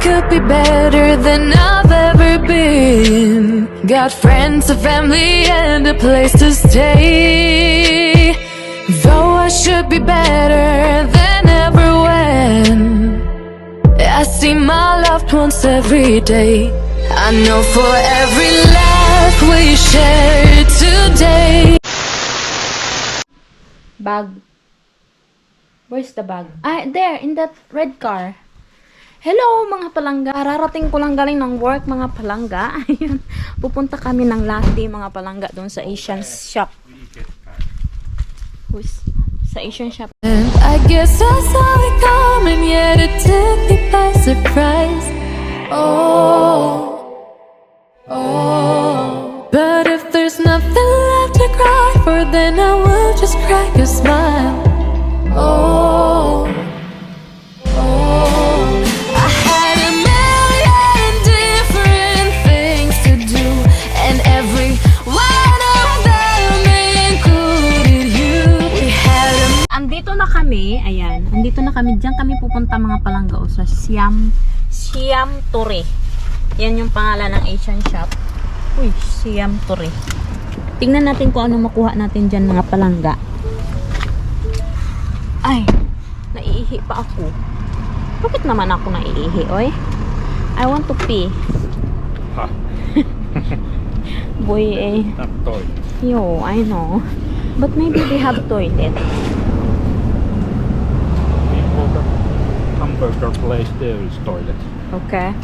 could be better than I've ever been. Got friends, a family, and a place to stay. Though I should be better than ever when I see my loved ones every day. I know for every laugh we share today. Bag. Where's the bag? Ah, there, in that red car. Hello, mga palangga. Rarating ko lang galing ng work, mga palangga. Ayun. Pupunta kami ng last day, mga palangga, doon sa Asian shop. Who's? Sa Asian shop. And I guess I saw it coming, yet it took me by surprise. Oh, oh. But if there's nothing left to cry for, then I will just crack a smile. Oh, kami, ayan. Andito na kami. Diyan kami pupunta mga palangga o sa Siam, Siam Tore. Yan yung pangalan ng Asian shop. Uy, Siam Tore. Tingnan natin kung ano makuha natin dyan mga palangga. Ay, naiihi pa ako. Bakit naman ako naiihi, oy? I want to pee. Ha, Boy, eh. not toy. Yo, I know. But maybe they have toilet. People that hamburger place there is toilet. Okay.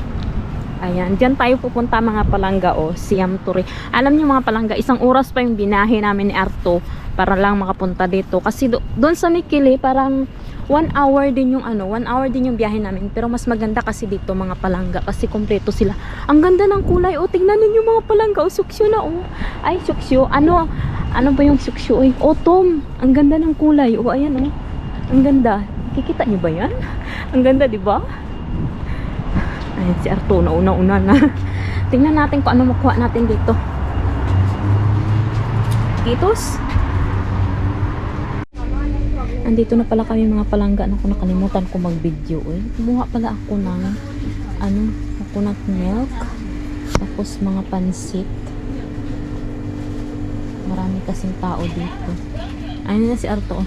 Ayan, diyan tayo pupunta mga palangga o Siam Turi. Alam niyo mga palangga, isang oras pa yung binahe namin ni Arto para lang makapunta dito. Kasi do, doon sa Mikili, parang one hour din yung ano, one hour din yung biyahe namin. Pero mas maganda kasi dito mga palangga kasi kompleto sila. Ang ganda ng kulay. O, tingnan ninyo mga palangga. O, suksyo na o. Ay, suksyo. Ano, ano ba yung suksyo? Ay, autumn. Ang ganda ng kulay. O, ayan o. Ang ganda. Kikita niyo ba yan? Ang ganda, di ba? Ayan si Arto, nauna-una na. Tingnan natin kung ano makuha natin dito. Kitos? Andito na pala kami mga palangga. Naku, nakalimutan ko mag-video eh. Kumuha pala ako ng ano, coconut milk. Tapos mga pansit. Marami kasing tao dito. Ayun na si Arto.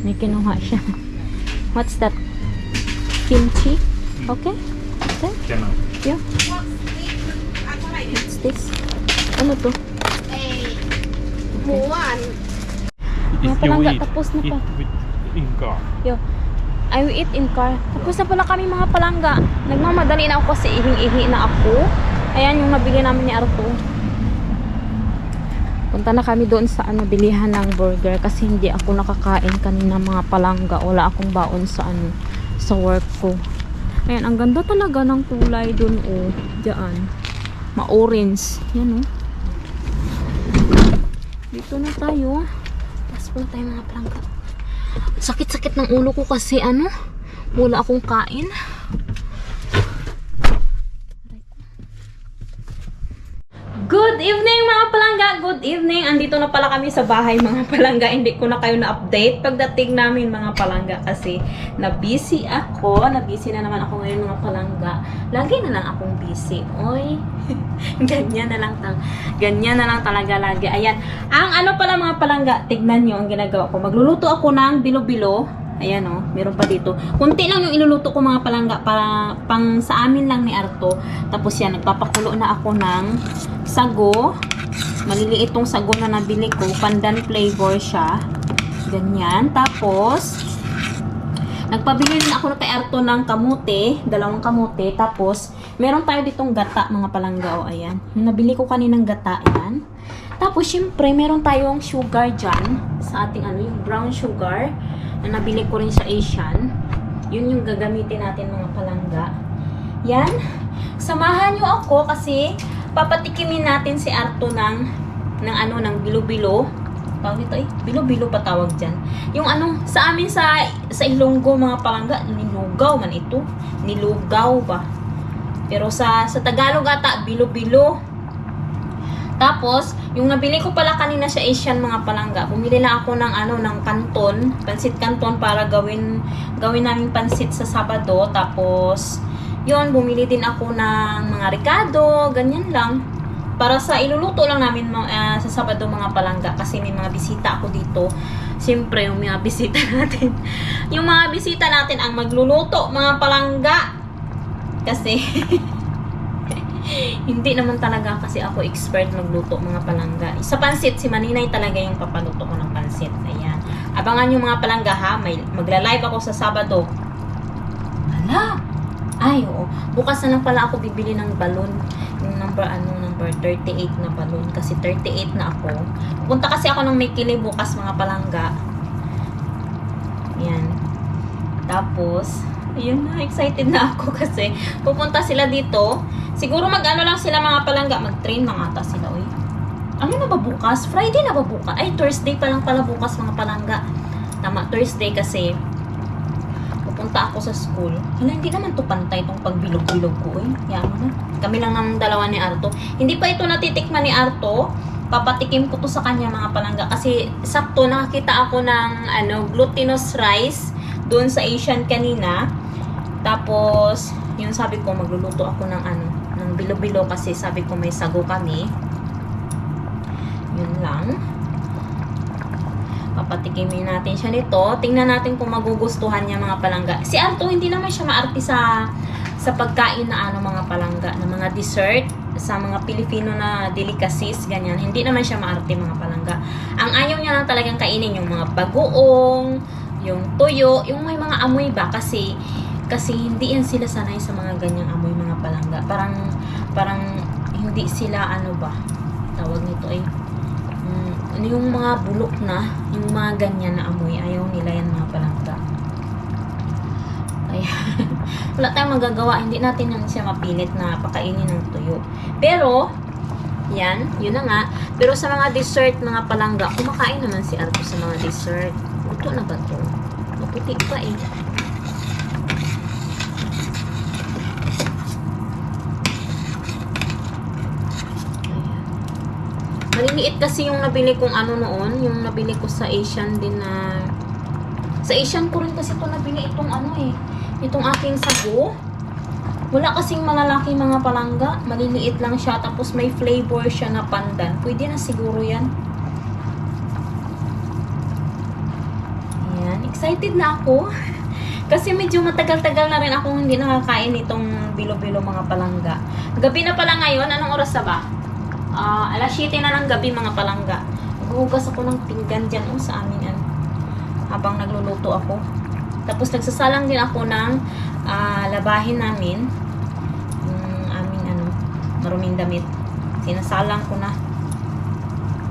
May kinuha siya. What's that? Kimchi? Okay? Okay? I? Yeah. What's this? Ano to? Mga palangga, tapos na pa. eat with in car. Yo. I will eat in car. Tapos na pala kami mga palangga. Nagmamadali na ako kasi ihing-ihi na ako. Ayan yung nabili namin ni Arto. Punta na kami doon sa ano, bilihan ng burger kasi hindi ako nakakain kanina mga palangga. Wala akong baon sa ano, sa work ko. Ayan, ang ganda talaga ng kulay doon oh. Diyan. Ma-orange. Yan oh. Dito na tayo. Na tayo mga palangga. Sakit-sakit ng ulo ko kasi ano, wala akong kain. Good evening mga palangga! Good evening! Andito na pala kami sa bahay mga palangga. Hindi ko na kayo na-update pagdating namin mga palangga kasi na-busy ako. Na-busy na naman ako ngayon mga palangga. Lagi na lang akong busy. Oy, ganyan na lang tang ganyan na lang talaga lagi. Ayan. Ang ano pala mga palangga, tignan nyo ang ginagawa ko. Magluluto ako ng bilo-bilo. Ayan o, oh, meron pa dito. Kunti lang yung iluluto ko mga palangga para pang sa amin lang ni Arto. Tapos yan, nagpapakulo na ako ng sago. Maliliit tong sago na nabili ko. Pandan flavor siya. Ganyan. Tapos, nagpabili din ako kay Arto ng kamute. Dalawang kamute. Tapos, meron tayo ditong gata mga palangga. O, ayan. Yung nabili ko kaninang gata. Ayan. Tapos, syempre, meron tayong sugar dyan. Sa ating ano, yung brown sugar na nabili ko rin sa Asian. Yun yung gagamitin natin mga palangga. Yan. Samahan nyo ako kasi papatikimin natin si Arto ng ng ano, ng bilo-bilo. Tawag dito eh, bilo-bilo pa tawag dyan. Yung ano, sa amin sa sa Ilonggo mga palangga, nilugaw man ito. Nilugaw ba? Pero sa sa Tagalog ata, bilo-bilo. Tapos, yung nabili ko pala kanina sa Asian mga palangga, bumili lang ako ng ano ng kanton, pansit kanton para gawin gawin namin pansit sa Sabado. Tapos Yun, bumili din ako ng mga ricado, ganyan lang. Para sa iluluto lang namin ah, sa Sabado mga palangga kasi may mga bisita ako dito. Siyempre, yung mga bisita natin. yung mga bisita natin ang magluluto, mga palangga. Kasi, hindi naman talaga kasi ako expert magluto mga palangga. Sa pansit, si Maninay talaga yung papaluto ko ng pansit. Ayan. Abangan yung mga palangga ha. May, magla-live ako sa Sabado. Hala! Ay, oo. Bukas na lang pala ako bibili ng balon. Yung number, ano, number 38 na balon. Kasi 38 na ako. Punta kasi ako ng Mikili bukas mga palangga. Yan. Tapos, ayun na, excited na ako kasi pupunta sila dito. Siguro mag-ano lang sila mga palangga. Mag-train na ata sila, uy. Ano na ba bukas? Friday na ba bukas? Ay, Thursday pa lang pala bukas mga palangga. Tama, Thursday kasi pupunta ako sa school. Hala, hindi naman to pantay itong pagbilog-bilog ko eh. Yan na. Kami lang ng dalawa ni Arto. Hindi pa ito natitikman ni Arto. Papatikim ko to sa kanya mga palangga. Kasi sakto nakakita ako ng ano, glutinous rice doon sa Asian kanina. Tapos, yun sabi ko, magluluto ako ng ano, ng bilo-bilo kasi sabi ko may sago kami. Yun lang papatikimin natin siya nito. Tingnan natin kung magugustuhan niya mga palangga. Si Arto, hindi naman siya maarte sa sa pagkain na ano mga palangga, na mga dessert, sa mga Pilipino na delicacies, ganyan. Hindi naman siya maarte mga palangga. Ang ayaw niya lang talagang kainin yung mga bagoong, yung tuyo, yung may mga amoy ba kasi kasi hindi yan sila sanay sa mga ganyang amoy mga palangga. Parang parang hindi sila ano ba tawag nito ay mm, ano yung mga bulok na, yung mga ganyan na amoy, ayaw nila yan mga palangga. Ay, wala tayong magagawa, hindi natin yan siya mapilit na pakainin ng tuyo. Pero, yan, yun na nga. Pero sa mga dessert, mga palangga, kumakain naman si Arto sa mga dessert. Ito na ba to? Maputi pa eh. Maliliit kasi yung nabili kong ano noon, yung nabili ko sa Asian din na sa Asian ko rin kasi ito nabili itong ano eh, itong aking sago. Wala kasing malalaki mga palangga, maliliit lang siya tapos may flavor siya na pandan. Pwede na siguro 'yan. Ayan, excited na ako. Kasi medyo matagal-tagal na rin akong hindi nakakain itong bilo-bilo mga palangga. Gabi na pala ngayon, anong oras na ba? Ah, alas 7 na ng gabi mga palangga. Maghuhugas ako ng pinggan dyan oh, sa amin ano, habang nagluluto ako. Tapos nagsasalang din ako ng ah, labahin namin. Yung aming ano, maruming damit. Sinasalang ko na.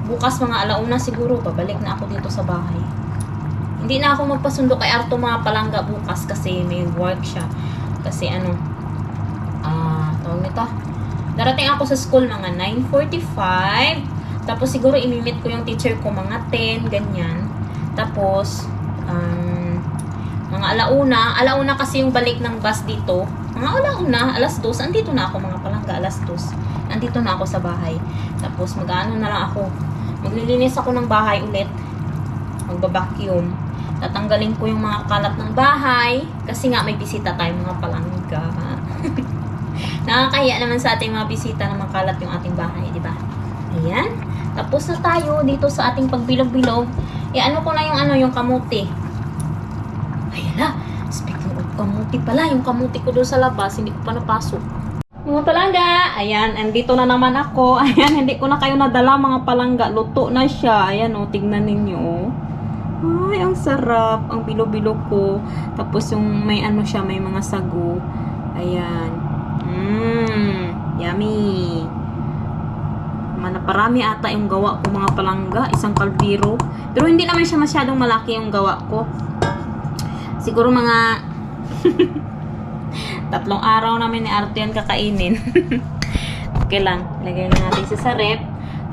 Bukas mga alauna siguro, babalik na ako dito sa bahay. Hindi na ako magpasundo kay Arto mga palangga bukas kasi may work siya. Kasi ano, ah, tawag nito, Darating ako sa school mga 9.45. Tapos siguro imimit ko yung teacher ko mga 10, ganyan. Tapos, um, mga alauna. Alauna kasi yung balik ng bus dito. Mga alauna, alas 2. Andito na ako mga palangga, alas 2. Andito na ako sa bahay. Tapos mag-ano na lang ako. Maglilinis ako ng bahay ulit. Magbabacuum. Tatanggalin ko yung mga kalat ng bahay. Kasi nga may bisita tayo mga palangga. Nakakahiya naman sa ating mga bisita na makalat yung ating bahay, di ba? Ayan. Tapos na tayo dito sa ating pagbilog-bilog. E ano ko na yung ano, yung kamuti. Ayan na. Speaking of kamuti pala, yung kamuti ko doon sa labas, hindi ko pa napasok. Mga palangga, ayan, andito na naman ako. Ayan, hindi ko na kayo nadala mga palangga. Luto na siya. Ayan o, tignan ninyo o. Ay, ang sarap. Ang bilo-bilo ko. Tapos yung may ano siya, may mga sago. Ayan. Mmm, yummy. Mana parami ata yung gawa ko mga palangga, isang kalbiro. Pero hindi naman siya masyadong malaki yung gawa ko. Siguro mga tatlong araw namin ni Arto yan kakainin. okay lang. Lagay na natin sa rep.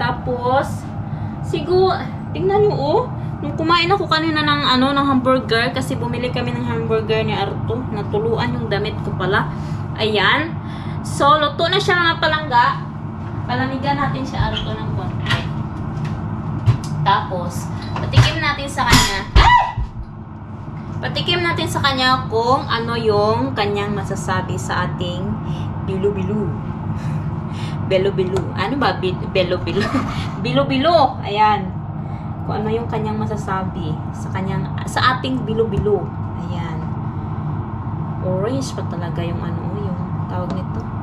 Tapos, siguro, tingnan nyo oh. Nung kumain ako kanina ng ano ng hamburger kasi bumili kami ng hamburger ni Arto. Natuluan yung damit ko pala. Ayan. So, luto na siya mga palangga. Palamigan natin siya Arto ng konti. Tapos, patikim natin sa kanya. Ay! Patikim natin sa kanya kung ano yung kanyang masasabi sa ating bilu-bilu. Belo-bilu. Ano ba? Bil- Belo-bilu. Bilo-bilo. Ayan. Kung ano yung kanyang masasabi sa kanyang sa ating bilo-bilo. Ayan. Orange pa talaga yung ano, yung tawag nito.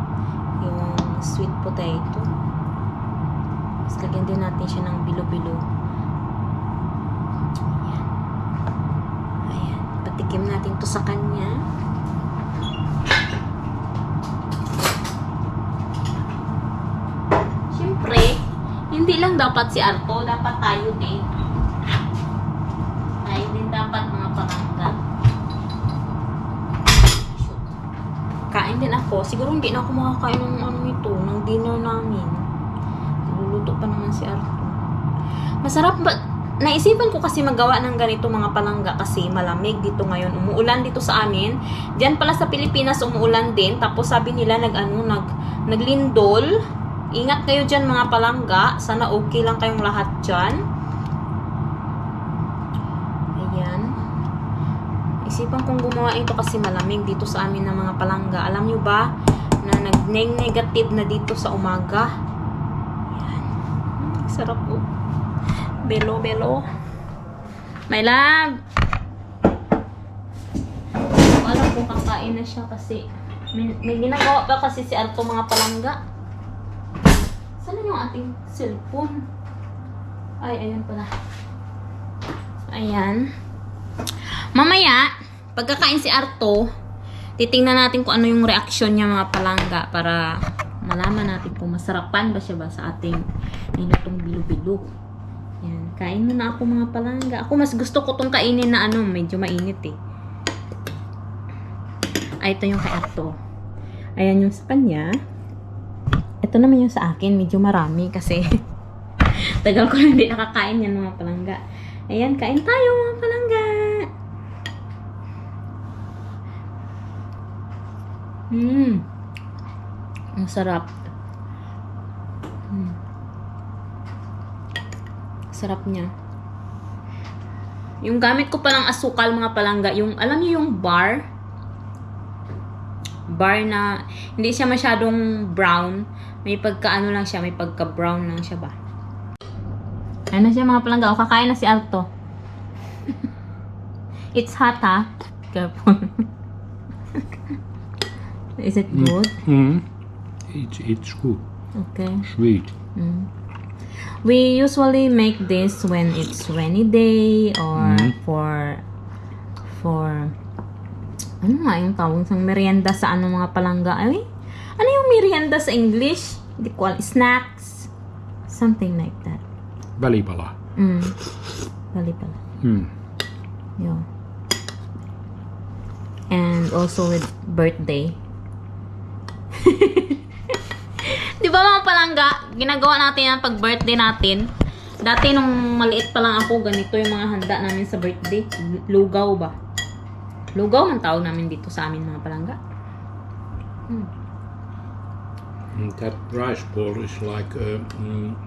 Sweet potato. Tapos lagyan din natin siya ng bilo-bilo. Ayan. Ayan. Patikim natin to sa kanya. Siyempre, hindi lang dapat si Arto, dapat tayo din. Tayo din dapat mga palangga. Shoot. Kain din ako. Siguro hindi na ako makakain ng ano ito, ng dinner namin. Luluto pa naman si Arto. Masarap ba? Naisipan ko kasi magawa ng ganito mga palangga kasi malamig dito ngayon. Umuulan dito sa amin. Diyan pala sa Pilipinas umuulan din. Tapos sabi nila nag ano, nag, naglindol. Ingat kayo dyan mga palangga. Sana okay lang kayong lahat dyan. Ayan. Isipan kong gumawa ito kasi malamig dito sa amin ng mga palangga. Alam nyo ba na nag-negative na dito sa umaga? Ayan. Mm, sarap po. Belo, belo. My love! Ko alam kakain na siya kasi may, may ginagawa pa kasi si Arto mga palangga. Saan yung ating cellphone? Ay, ayan pala. Ayan. Mamaya, pagkakain si Arto, titingnan natin kung ano yung reaksyon niya mga palangga para malaman natin kung masarapan ba siya ba sa ating nilutong bilo-bilo. Yan. Kain mo na ako mga palangga. Ako mas gusto ko tong kainin na ano, medyo mainit eh. Ay, ito yung kay Arto. Ayan yung sa kanya. Ito naman yung sa akin, medyo marami kasi tagal ko na hindi nakakain yan mga palangga. Ayan, kain tayo mga palangga. Mmm. Ang sarap. Mm. Sarap niya. Yung gamit ko palang asukal mga palangga, yung alam niyo yung bar? Bar na hindi siya masyadong brown. May pagka ano lang siya, may pagka brown lang siya ba. Ano siya mga palangga? O kakain na si Alto. It's hot ha. Careful. Is it good? Mm. It's, it's good. Okay. Sweet. Mm. We usually make this when it's rainy day or Mm. for for ano nga yung tawag sa merienda sa ano mga palangga? Ay, ano yung merienda sa English? Hindi ko alam. Snacks. Something like that. Välipala. Mm. Bali pala. Mm. Yun. And also with birthday. Di ba mga palangga, ginagawa natin yan pag birthday natin. Dati nung maliit pa lang ako, ganito yung mga handa namin sa birthday. Lugaw ba? Lugaw ang tawag namin dito sa amin mga palangga. Hmm. Mm, That rice ball is like uh, mm,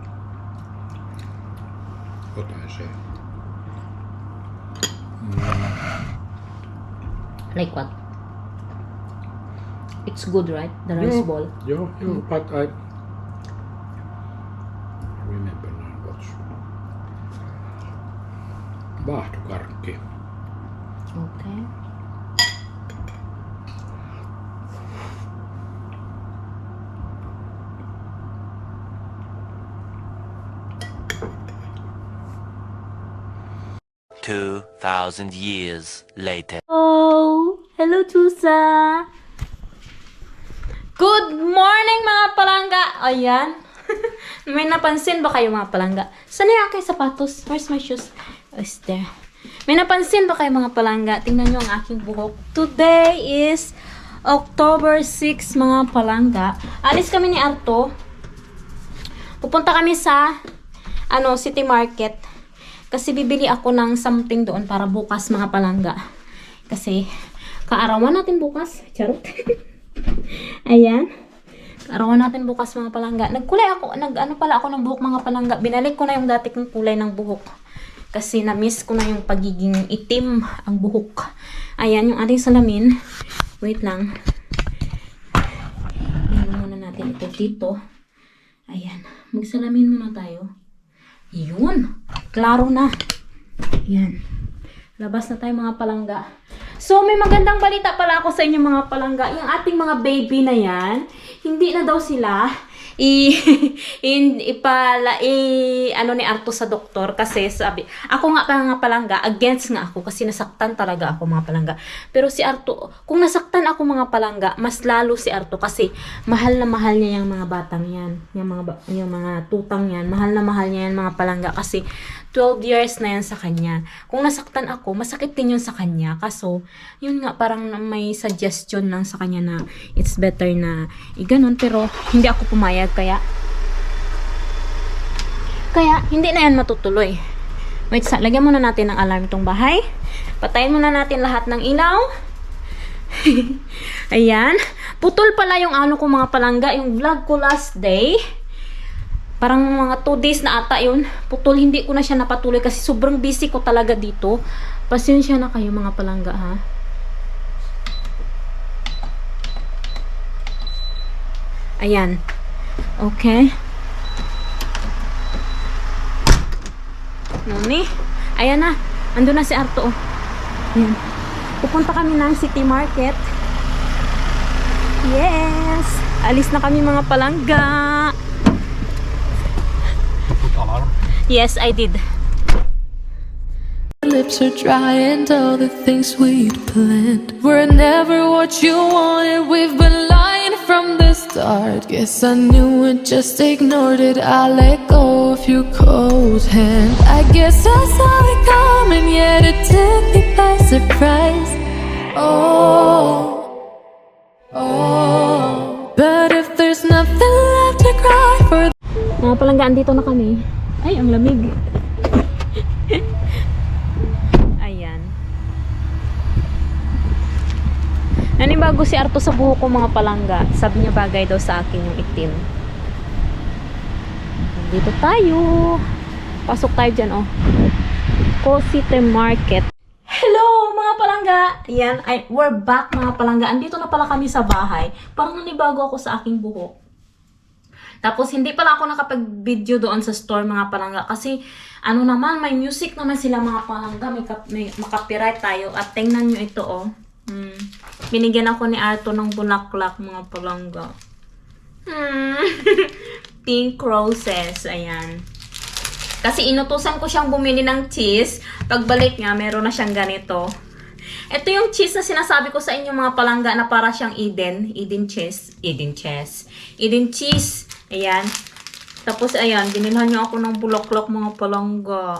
what I say. Like what? It's good, right? The rice Yeah. ball. Yeah, yeah, hmm. but I remember now what's Vaahtokarkki. Okay. Two thousand years later. Oh, hello Chusa. Good morning mga palangga. Ayan. May napansin ba kayo mga palangga? Saan yung aking sapatos? Where's my shoes? Oh, it's there. May napansin ba kayo mga palangga? Tingnan nyo ang aking buhok. Today is October 6 mga palangga. Alis kami ni Arto. Pupunta kami sa ano, City Market. Kasi bibili ako ng something doon para bukas mga palangga. Kasi kaarawan natin bukas. Charot. Ayan. Kaarawan natin bukas mga palangga. Nagkulay ako, nag ano pala ako ng buhok mga palangga. Binalik ko na yung dati kong kulay ng buhok. Kasi na-miss ko na yung pagiging itim ang buhok. Ayan, yung ating salamin. Wait lang. Ayan muna natin ito dito. Ayan. Magsalamin muna tayo. Yun. Klaro na. Ayan. Labas na tayo mga palangga. So, may magandang balita pala ako sa inyo mga palangga. Yung ating mga baby na yan, hindi na daw sila i, in, ipala, i, ano ni Arto sa doktor kasi sabi, ako nga pa mga palangga, against nga ako kasi nasaktan talaga ako mga palangga. Pero si Arto, kung nasaktan ako mga palangga, mas lalo si Arto kasi mahal na mahal niya yung mga batang yan. Yung mga, yung mga tutang yan, mahal na mahal niya yan mga palangga kasi 12 years na yan sa kanya. Kung nasaktan ako, masakit din yun sa kanya. Kaso, yun nga, parang may suggestion lang sa kanya na it's better na iganon. Pero, hindi ako pumayag. Kaya, kaya, hindi na yan matutuloy. Wait, sa, lagyan muna natin ng alarm itong bahay. Patayin muna natin lahat ng ilaw. Ayan. Putol pala yung ano ko mga palangga, yung vlog ko last day. Parang mga 2 days na ata yun. Putol, hindi ko na siya napatuloy kasi sobrang busy ko talaga dito. Pasensya na kayo mga palangga ha. Ayan. Okay. Noni. Ayan na. Ando na si Arto. oh. Ayan. Pupunta kami ng City Market. Yes! Alis na kami mga palangga. Yes, I did. lips are dry and all the things we'd planned were never what you wanted. We've been lying from the start. Guess I knew it, just ignored it. I let go of your cold hand. I guess I saw it coming, yet it took me by surprise. Oh, oh. But if there's nothing left to cry for. Mga palanggaan dito na kami. Ang lamig. Ayan. Nanibago si Arto sa buhok ko mga palangga. Sabi niya bagay daw sa akin yung itim. Dito tayo. Pasok tayo dyan, oh. Cosite Market. Hello, mga palangga! Ayan, ay, we're back, mga palangga. Andito na pala kami sa bahay. Parang nanibago ako sa aking buhok. Tapos, hindi pala ako nakapag-video doon sa store, mga palangga. Kasi, ano naman, may music naman sila, mga palangga. May, may makapiright tayo. At tingnan nyo ito, oh. Hmm. Binigyan ako ni Arto ng bulaklak, mga palangga. Hmm. Pink roses. Ayan. Kasi inutusan ko siyang bumili ng cheese. Pagbalik nga, meron na siyang ganito. Ito yung cheese na sinasabi ko sa inyo mga palangga na para siyang Eden. Eden cheese. Eden cheese. Eden cheese. Ayan. Tapos ayan, binilhan niyo ako ng bulaklak mga palangga.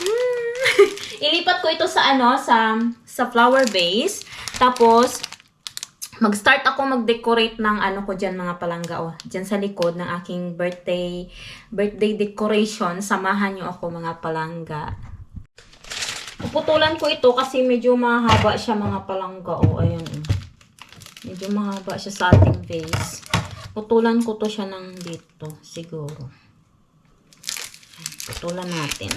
Hmm. Ilipat ko ito sa ano, sa sa flower vase. Tapos mag-start ako mag-decorate ng ano ko dyan mga palangga oh. Dyan sa likod ng aking birthday birthday decoration. Samahan nyo ako mga palangga. Puputulan ko ito kasi medyo mahaba siya mga palangga oh. Ayun oh. Medyo mahaba siya sa ating vase. Putulan ko to siya ng dito siguro. Putulan natin.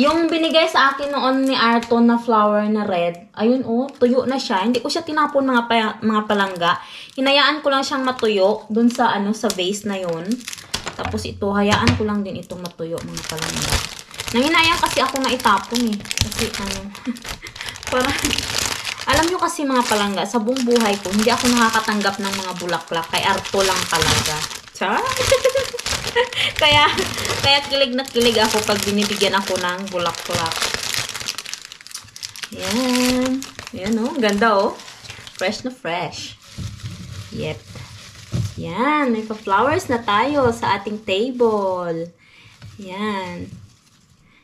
Yung binigay sa akin noon ni Arton na flower na red, ayun oh, tuyo na siya. Hindi ko siya tinapon mga pa- mga palangga. Hinayaan ko lang siyang matuyo dun sa ano sa vase na yun. Tapos ito, hayaan ko lang din itong matuyo mga palangga. Nanginayang kasi ako na itapon eh. Kasi ano, parang alam nyo kasi mga palangga, sa buong buhay ko, hindi ako nakakatanggap ng mga bulaklak. Kay Arto lang. Char! kaya, kaya kilig na kilig ako pag binibigyan ako ng bulaklak. Yan. Yan oh, ganda oh. Fresh na fresh. Yep. Yan, may pa-flowers na tayo sa ating table. Yan.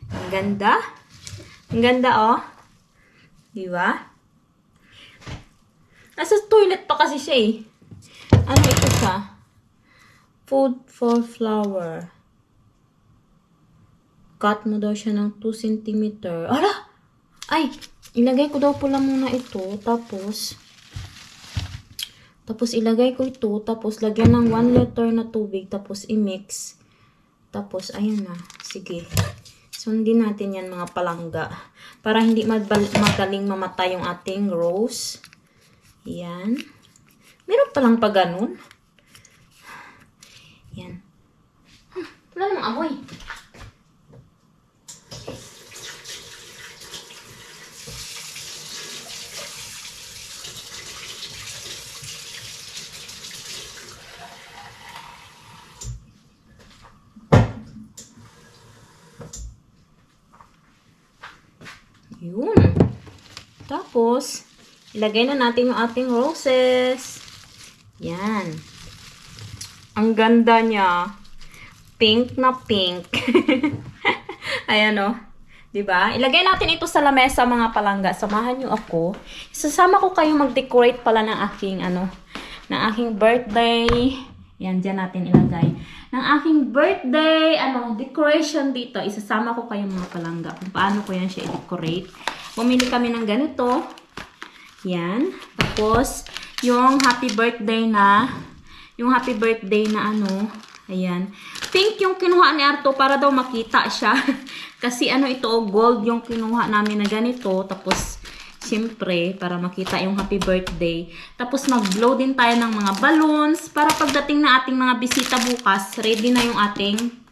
Ang ganda. Ang ganda oh. Di ba? Nasa toilet pa kasi siya eh. Ano ito siya? Food for flower. Cut mo daw siya ng 2 cm. Ala! Ay! Ilagay ko daw pala muna ito. Tapos, tapos ilagay ko ito. Tapos, lagyan ng 1 liter na tubig. Tapos, i-mix. Tapos, ayan na. Sige. Sundin natin yan mga palangga. Para hindi madaling mamatay yung ating rose. Yan. Meron palang pa ganun. Yan. Hmm, wala namang amoy. Tapos, ilagay na natin yung ating roses. Yan. Ang ganda niya. Pink na pink. Ayan o. 'Di ba? Ilagay natin ito sa lamesa mga palangga. Samahan niyo ako. Sasama ko kayo mag-decorate pala ng aking ano, ng aking birthday. Yan, dyan natin ilagay. Ng aking birthday, ano, decoration dito. Isasama ko kayo mga palangga kung paano ko yan siya i-decorate. Bumili kami ng ganito. Yan. Tapos, yung happy birthday na, yung happy birthday na ano, ayan. Pink yung kinuha ni Arto para daw makita siya. Kasi ano ito, gold yung kinuha namin na ganito. Tapos, siyempre, para makita yung happy birthday. Tapos, mag-blow din tayo ng mga balloons para pagdating na ating mga bisita bukas, ready na yung ating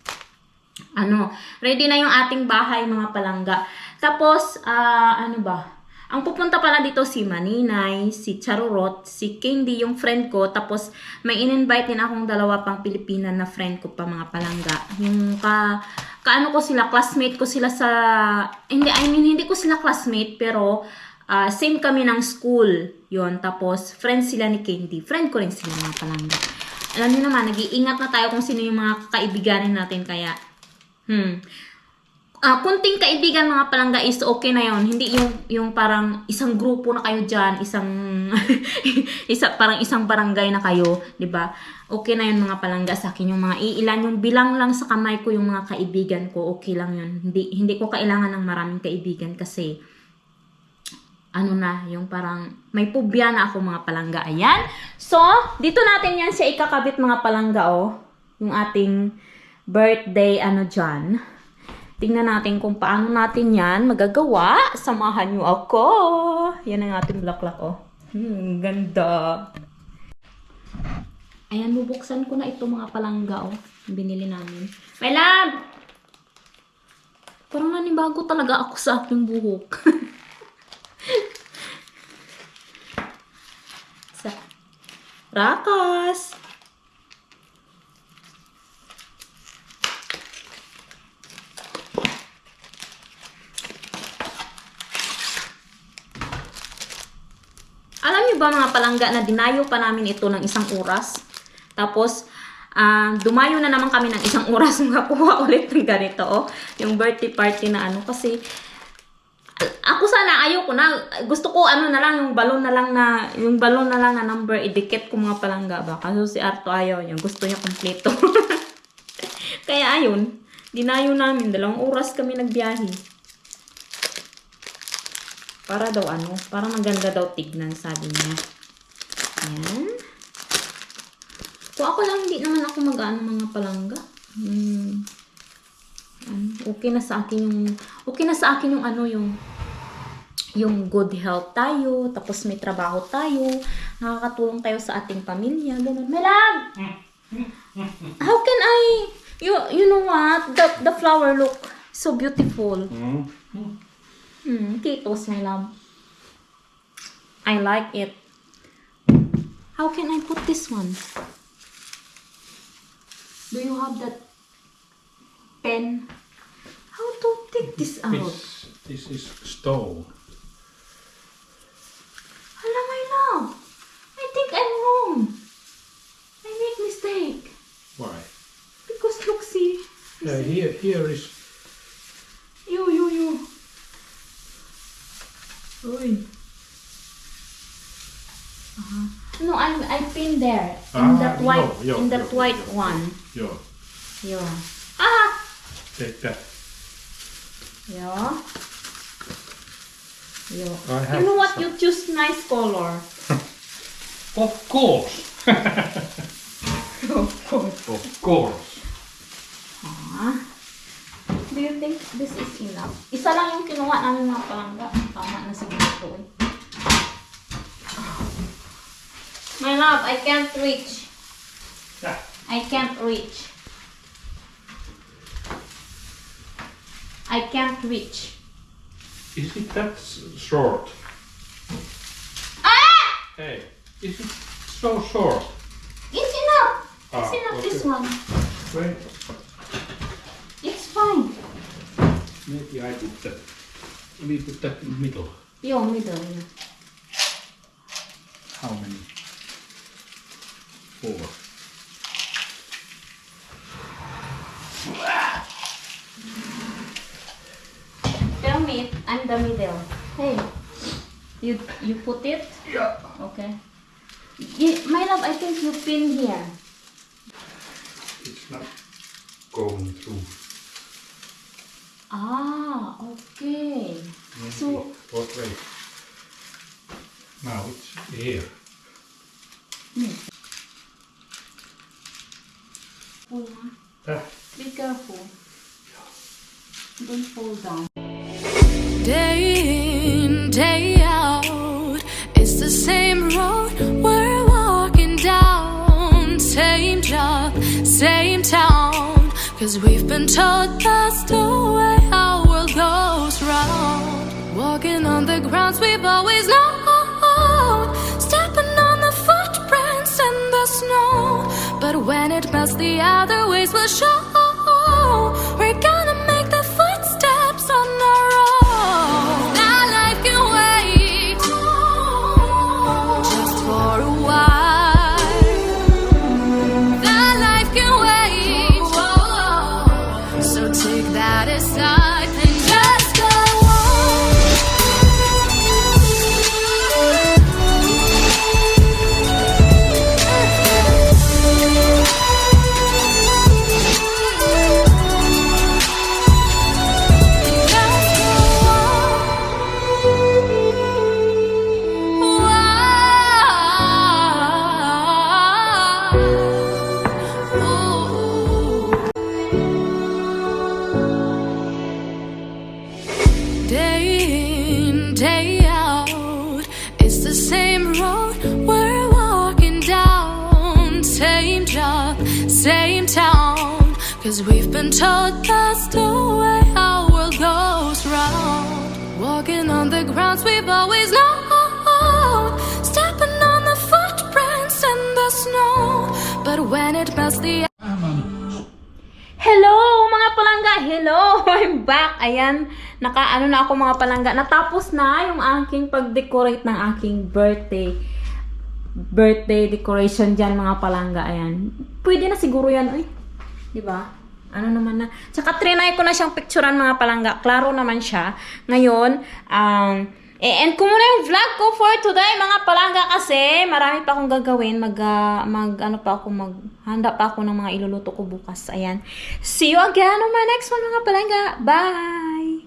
ano, ready na yung ating bahay, mga palangga. Tapos, ah, ano ba? Ang pupunta pala dito si Maninay, si Charurot, si Candy, yung friend ko. Tapos, may in-invite din akong dalawa pang Pilipina na friend ko pa, mga palangga. Yung ka, kaano ko sila, classmate ko sila sa, hindi, I mean, hindi ko sila classmate, pero ah, same kami ng school. yon Tapos, friends sila ni Candy. Friend ko rin sila, mga palangga. Alam niyo naman, nag-iingat na tayo kung sino yung mga kaibiganin natin, kaya Hmm. Ah, kunting kaibigan mga palangga is okay na yon. Hindi yung yung parang isang grupo na kayo diyan, isang isa parang isang barangay na kayo, 'di ba? Okay na yun mga palangga sa akin yung mga iilan yung bilang lang sa kamay ko yung mga kaibigan ko, okay lang yun. Hindi hindi ko kailangan ng maraming kaibigan kasi ano na, yung parang may pubya na ako mga palangga. Ayan. So, dito natin yan siya ikakabit mga palangga, oh. Yung ating birthday, ano dyan. Tingnan natin kung paano natin yan magagawa. Samahan nyo ako. Yan ang ating bulaklak, oh. Hmm, ganda. Ayan, bubuksan ko na ito mga palangga, oh. Binili namin. My love! Parang nanibago talaga ako sa aking buhok. sa Rakas! Alam niyo ba mga palangga na dinayo pa namin ito ng isang oras? Tapos, ah, dumayo na naman kami ng isang oras makakuha ulit ng ganito, oh. Yung birthday party na ano. Kasi, ako sana ayoko na. Gusto ko ano na lang, yung balon na lang na, yung balon na lang na number, idikit ko mga palangga ba. Kaso si Arto ayaw niya. Gusto niya kompleto. Kaya ayun, dinayo namin. Dalawang oras kami nagbiyahe. Para daw ano, para maganda daw tignan, sabi niya. Ayan. Kung ako lang, hindi naman ako mag-ano mga palangga. Hmm. Okay na sa akin yung, okay na sa akin yung ano, yung, yung good health tayo, tapos may trabaho tayo, nakakatulong tayo sa ating pamilya, ganun. Melag! How can I, you, you know what, the, the flower look so beautiful. Hmm, kitos, my love. I like it. How can I put this one? Do you have that pen? How to take this out? This, this is stove. Alam, my love. I think I'm wrong. I make mistake. Why? Because look, see. Uh, here, here is You, you, you. Uy. Uh-huh. No, I I pin there in Ah, that white yo, yo, in that yo, white yo. one. your. Yeah. Ah. Take that. Yeah. Yeah. I have You know what? You choose nice color. Of course. of course. Of course. Ah. Do you think this is enough? Isa lang yung kinuha namin mga palangga. Tama na siguro ito eh. My love, I can't reach. Yeah. I can't reach. I can't reach. Is it that short? Ah! Hey, is it so short? It's enough. It's Ah, enough okay. this one. Wait, It's fine. I put that. We put that in the middle. Yo, middle. yeah. How many? Four. Tell me, I'm the middle. Hey, you you put it? Yeah. Okay. My love, I think you pin here. It's not going through. Ah, okay. Maybe. So- What wait? Now it's here. Pull, ha? Ah, Be careful. Don't fall down. Day in, day out, it's the same road we're walking down. Same job, same town. Cause we've been told that's the way the grounds we've always known. Stepping on the footprints in the snow. But when it melts, the other ways will show. Cause we've been told that's the way our world goes round. Walking on the grounds we've always known. Stepping on the footprints in the snow. But when it melts, the Hello, mga palangga! Hello! I'm back! Ayan, nakaano na ako mga palangga. Natapos na yung aking pag-decorate ng aking birthday. Birthday decoration dyan mga palangga. Ayan. Pwede na siguro yan. Uy, di ba? Ano naman na. Tsaka trinay ko na siyang picturean mga palangga. Klaro naman siya. Ngayon, um, eh, end ko muna yung vlog ko for today, mga palangga, kasi marami pa akong gagawin. Mag, ah, mag, ano pa ako, maghanda pa ako ng mga iluluto ko bukas. Ayan. See you again on my next one, mga palangga. Bye!